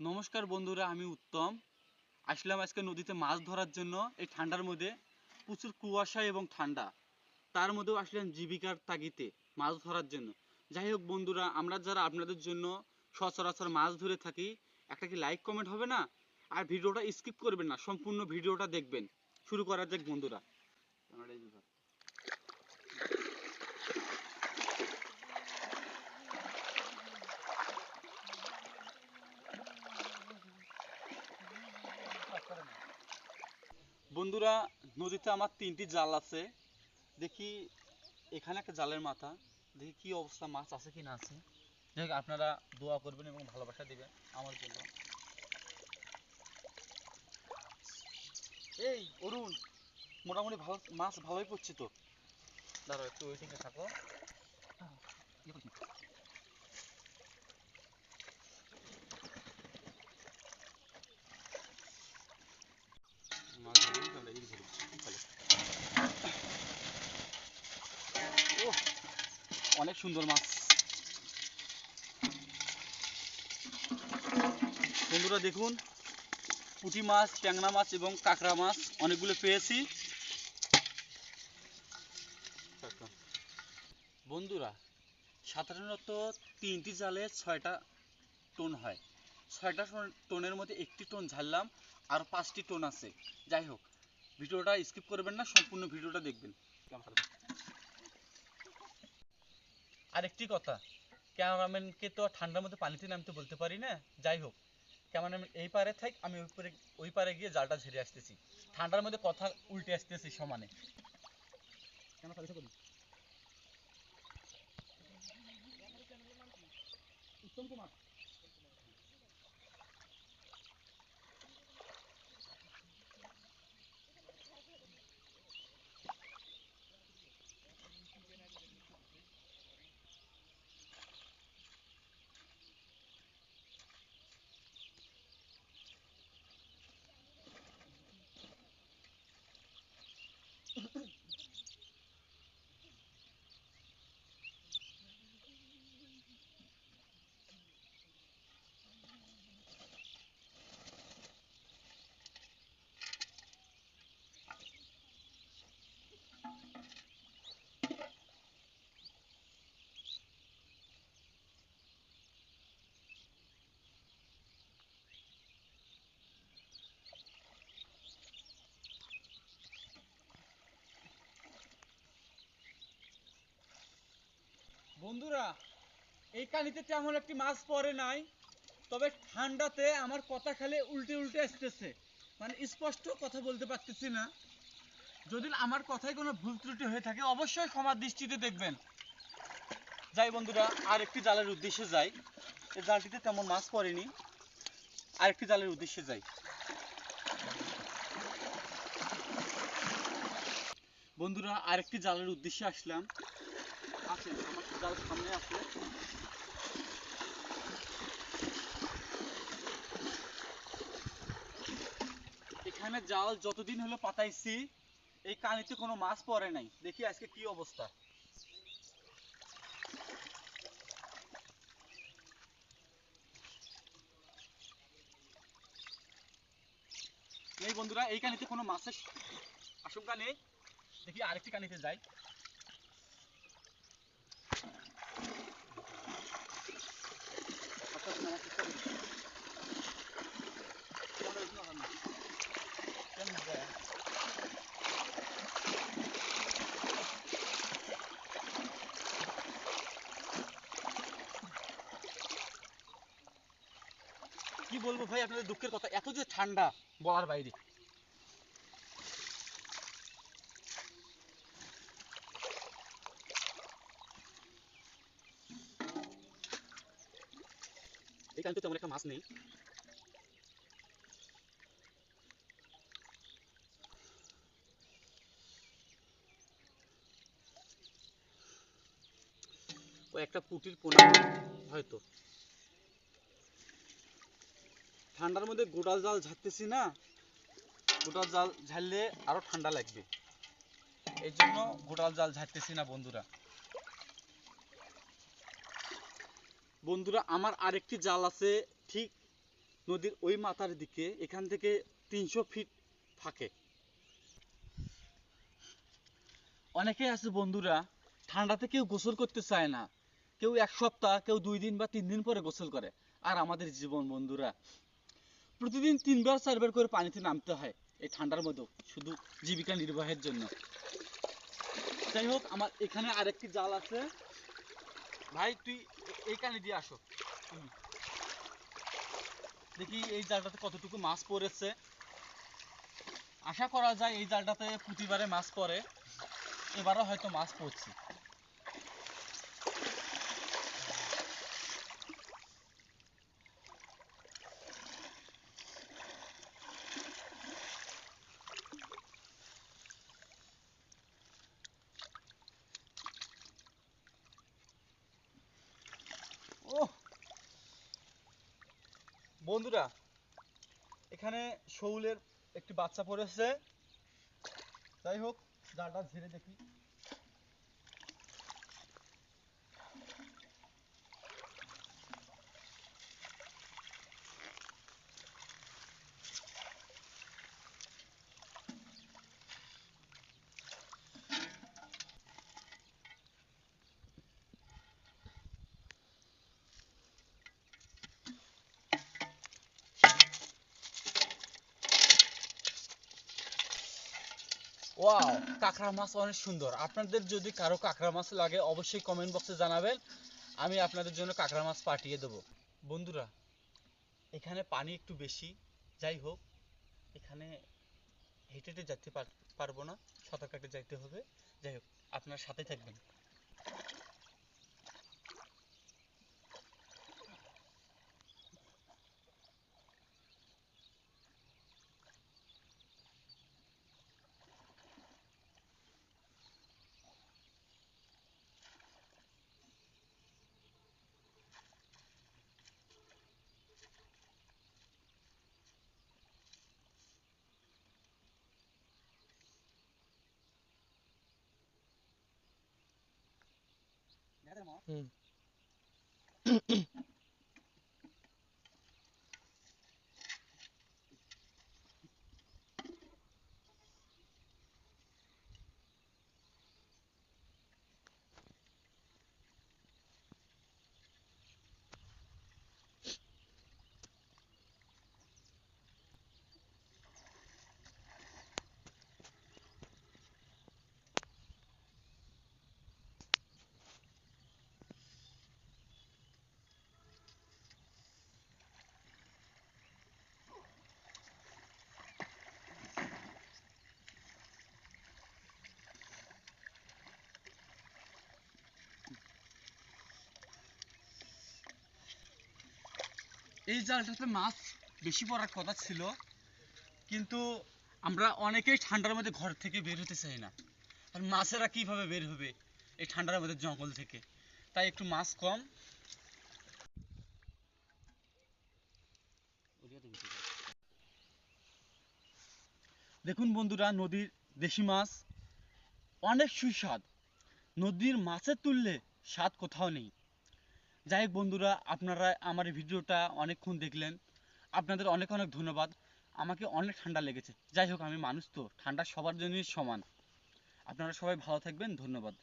নমস্কার বন্ধুরা, আমি উত্তম। আসলাম আজকে নদীতে মাছ ধরার জন্য, এই ঠান্ডার মধ্যে। প্রচুর কুয়াশা এবং ঠান্ডা। তার মধ্যেও আসলাম জীবিকার তাগিতে মাছ ধরার জন্য। যাই হোক বন্ধুরা, আমরা যারা আপনাদের জন্য সচরাচর মাছ ধরে থাকি, একটা কি লাইক কমেন্ট হবে না? আর ভিডিওটা স্কিপ করবেন না, সম্পূর্ণ ভিডিওটা দেখবেন। শুরু করা যাক বন্ধুরা। বন্ধুরা, নদীতে আমার তিনটি জাল আছে। দেখি এখানে একটা জালের মাথা। দেখি কি অবস্থা, মাছ আছে কি না আছে। যাই আপনারা দোয়া করবেন এবং ভালোবাসা দিবেন আমার জন্য। এই, অরুণ, মোটামুটি ভালো, মাছ ভালোই পড়ছে তো। দাঁড়াও, একটু ওয়েটিংয়ে থাকো ইয়ে করিস না। মাছ ধরবি তো আমরা এই ধরবো চলো ওহ, অনেক সুন্দর মাছ। বন্ধুরা দেখুন, পুঁটি মাছ, ট্যাংরা মাছ এবং কাঁকড়া মাছ, অনেকগুলো পেয়েছি। বন্ধুরা, সাধারণত তিনটি জালে ছয়টা টোন হয়। ছয়টা টোনের মধ্যে একটি টোন ঝাড়লাম, আর পাঁচটি টোন আছে। যাই হোক, ভিডিওটা স্কিপ করবেন না, সম্পূর্ণ ভিডিওটা দেখবেন। আরেকটি কথা, ক্যামেরাম্যানকে তো ঠান্ডার মধ্যে পানিতে নামতে বলতে পারি না। যাই হোক, ক্যামেরাম্যান এই পারে থাক, আমি ওই পারে ওই পারে গিয়ে জালটা ঝেড়ে আসতেছি। ঠান্ডার মধ্যে কথা উল্টে আসতেছি সমানে। কেন করি উত্তম কুমার। বন্ধুরা, এই কানিতে তেমন একটি মাছ পড়ে নাই, তবে ঠান্ডাতে আমার কথা খালি উল্টে উল্টে আসতেছে। মানে স্পষ্ট কথা বলতে পারতেছি না। যদি আমার কথায় কোনো ভুল ত্রুটি হয়ে থাকে, অবশ্যই ক্ষমার দৃষ্টিতে দেখবেন। যাই বন্ধুরা, আর একটি জালের উদ্দেশ্যে যাই। এই জালটিতে তেমন মাছ পড়েনি। আর একটি জালের উদ্দেশ্যে যাই। বন্ধুরা আরেকটি জালের উদ্দেশ্যে আসলাম। আসেন, আমার জাল সামনে আছে এখানে জাল যতদিন হলো পাতাইছি, এই কানিতে কোনো মাছ পড়ে নাই। দেখি আজকে কি অবস্থা। নেই বন্ধুরা, এই কানিতে কোনো মাছের আশঙ্কা নেই। দেখি আরেকটি কানিতে যাই। কি বলব ভাই আপনাদের দুঃখের কথা? এত যে ঠান্ডা বলার বাইরে। এখানে তো তেমন একটা মাছ নেই। একটা পুটির পোনা, হয়তো। ঠান্ডার মধ্যে গোটাল জাল ঝাড়তেছি না গোটাল জাল ঝাড়লে আরও ঠান্ডা লাগবে। এই জন্য গোটাল জাল ঝাড়তেছি না, বন্ধুরা। বন্ধুরা, আমার আরেকটি জাল আছে ঠিক নদীর ওই মাথার দিকে, এখান থেকে তিনশো ফিট থাকে। অনেকে আছে বন্ধুরা, ঠান্ডাতে কেউ গোসল করতে চায় না। কেউ এক সপ্তাহ, কেউ দুই দিন বা তিন দিন পরে গোসল করে। আর আমাদের জীবন, বন্ধুরা। প্রতিদিন তিনবার চারবার করে পানিতে নামতে হয় এই ঠান্ডার মধ্যেও, শুধু জীবিকা নির্বাহের জন্য। যাই হোক, আমার এখানে আরেকটি জাল আছে। ভাই, তুই এ- এইখানে দিয়ে আসো। দেখি এই জালটাতে কতটুকু মাছ পড়েছে। আশা করা যায় এই জালটাতে প্রতিবারে মাছ পড়ে। এবারও হয়তো মাছ পড়ছে। বন্ধুরা এখানে শৌলের একটি বাচ্চা পড়েছে। যাই হোক জালটা ঝেড়ে দেখি। ওয়াও কাঁকড়া মাছ অনেক সুন্দর। আপনাদের যদি কারও কাঁকড়া মাছ লাগে, অবশ্যই কমেন্ট বক্সে জানাবেন। আমি আপনাদের জন্য কাঁকড়া মাছ পাঠিয়ে দেবো। বন্ধুরা, এখানে পানি একটু বেশি। যাই হোক, এখানে হেঁটে হেঁটে যেতে পারব না। সাঁতার কাটে যাইতে হবে। যাই হোক, আপনার সাথে থাকবেন। mm এই জালটাতে মাছ বেশি পড়ার কথা ছিল, কিন্তু আমরা অনেকেই ঠান্ডার মধ্যে ঘর থেকে বের হতে চাই না। আর মাছেরা কীভাবে বের হবে এই ঠান্ডার মধ্যে জঙ্গল থেকে? তাই একটু মাছ কম। দেখুন বন্ধুরা, নদীর দেশি মাছ অনেক সুস্বাদ। নদীর মাছের তুললে স্বাদ কোথাও নেই। যাই হোক বন্ধুরা, আপনারা আমার ভিডিওটা অনেকক্ষণ দেখলেন। আপনাদের অনেক অনেক ধন্যবাদ। আমাকে অনেক ঠান্ডা লেগেছে। যাই হোক, আমি মানুষ তো, ঠান্ডা সবার জন্যই সমান। আপনারা সবাই ভালো থাকবেন, ধন্যবাদ।